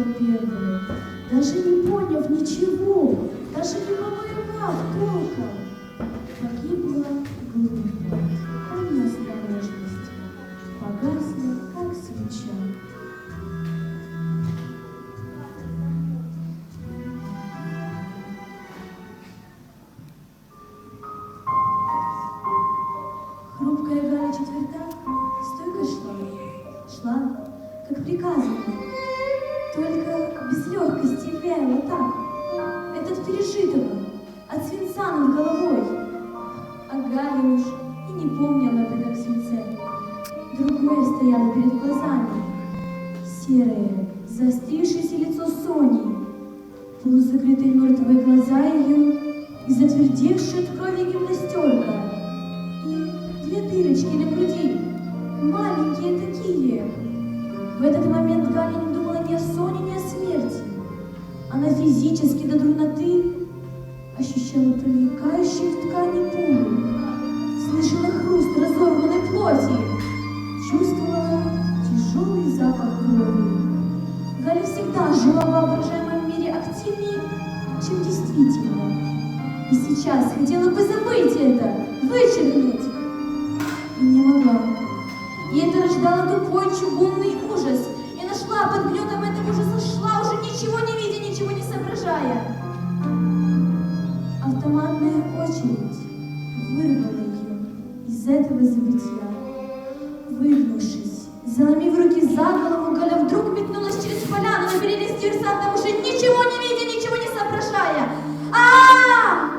погибла первая, даже не поняв ничего, даже не повоевав толком. Погибла глупо, от неосторожности, погасла, как свеча. Хрупкая Галя четвертак стойко шла, шла, как приказано, вяла так, этот пережитого, от свинца над головой. А Галя уж и не помнила об этом свинце. Другое стояло перед глазами, серое, заострившееся лицо Сони, полузакрытые мертвые глаза ее и затвердевшая от крови гимнастерка. И две дырочки на груди, маленькие такие. В этот момент Галя не думала ни о Соне, физически до дурноты ощущала проникающие в ткани пулю, слышала хруст разорванной плоти, чувствовала тяжелый запах крови. Галя всегда жила в воображаемом мире активнее, чем действительно. И сейчас хотела бы забыть это, вычеркнуть. И не могла. И это рождало тупой чугунный ужас. И нашла под гнетом этого ужаса, шла уже ничего не видя, ничего не соображая. Автоматная очередь вырвала ее из этого забытия. Выгнувшись, заломив руки за голову, Галя вдруг метнулась через поляну на перерез диверсантам, уже ничего не видя, ничего не соображая. а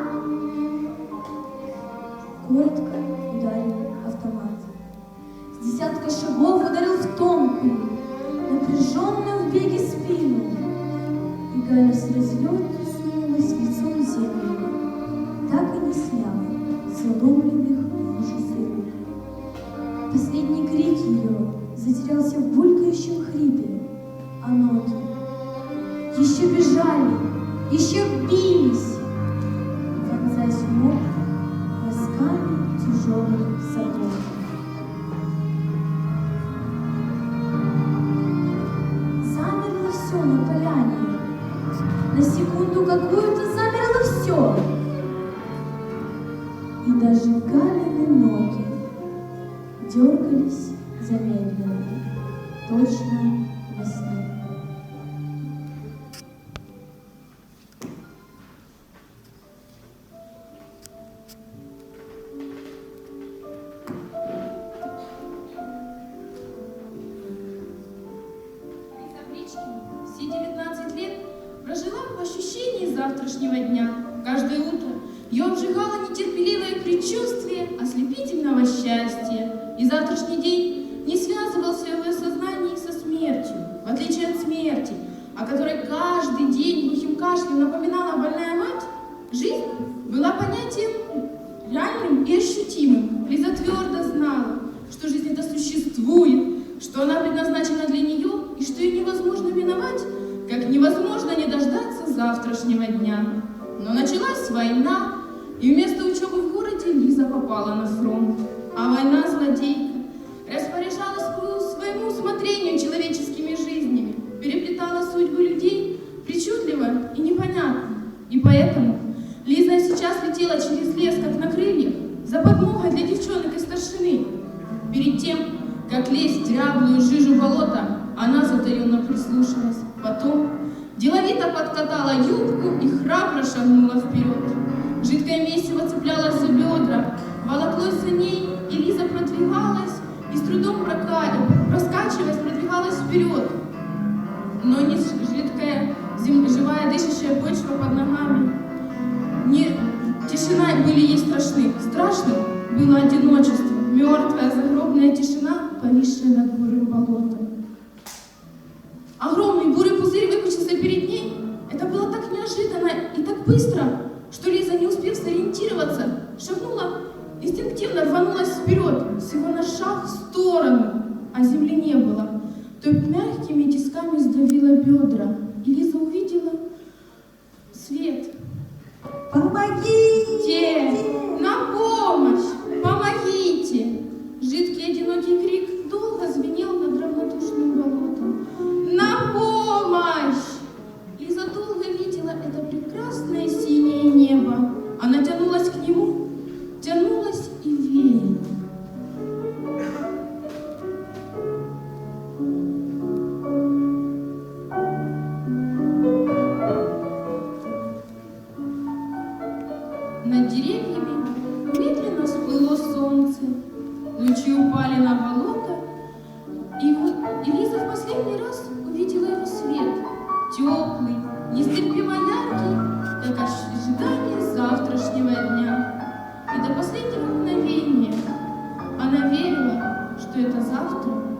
Коротко ударил автомат. С десятка шагов Разлету сунулась лицом в землю, так и не сняв заломленных ужасе рук. Последний крик ее затерялся в булькающем хрипе, а ноги еще бежали, еще бились, вонзаясь в носками тяжелых сапог. Секунду какую-то замерло все. И даже Галины ноги дергались замедленно, точно во завтрашнего дня. Каждое утро ее обжигало нетерпеливое предчувствие ослепительного счастья. И завтрашний день не связывался в ее сознании со смертью. В отличие от смерти, о которой каждый день глухим кашлем напоминала больная мать, жизнь была понятием реальным и ощутимым. Лиза твердо знала, что жизнь это существует, что она предназначена для нее и что ее невозможно миновать, как невозможно завтрашнего дня. Но началась война, и вместо учебы в городе Лиза попала на фронт. А война злодейка распоряжалась по своему усмотрению человеческими жизнями, переплетала судьбы людей причудливо и непонятно. И поэтому Лиза сейчас летела через лес, как на крыльях, за подмогой для девчонок из старшины. Перед тем, как лезть в дряблую жижу болота, она затаенно прислушалась. Потом деловито подкатала юбку и храбро шагнула вперед. Жидкое месиво цеплялось за бедра, волоклось за ней, и Лиза продвигалась, и с трудом проскачиваясь, продвигалась вперед. Но не жидкая, зем- живая дышащая почва под ногами. Не тишина были ей страшны. Страшным было одиночество, мертвая загробная тишина, так быстро, что Лиза, не успев сориентироваться, шагнула, инстинктивно рванулась вперед, всего на шаг в сторону, а земли не было. Только мягкими тисками сдавила бедра, и Лиза увидела свет. Помогите! Те, на помощь! Помогите! Жидкий одинокий крик она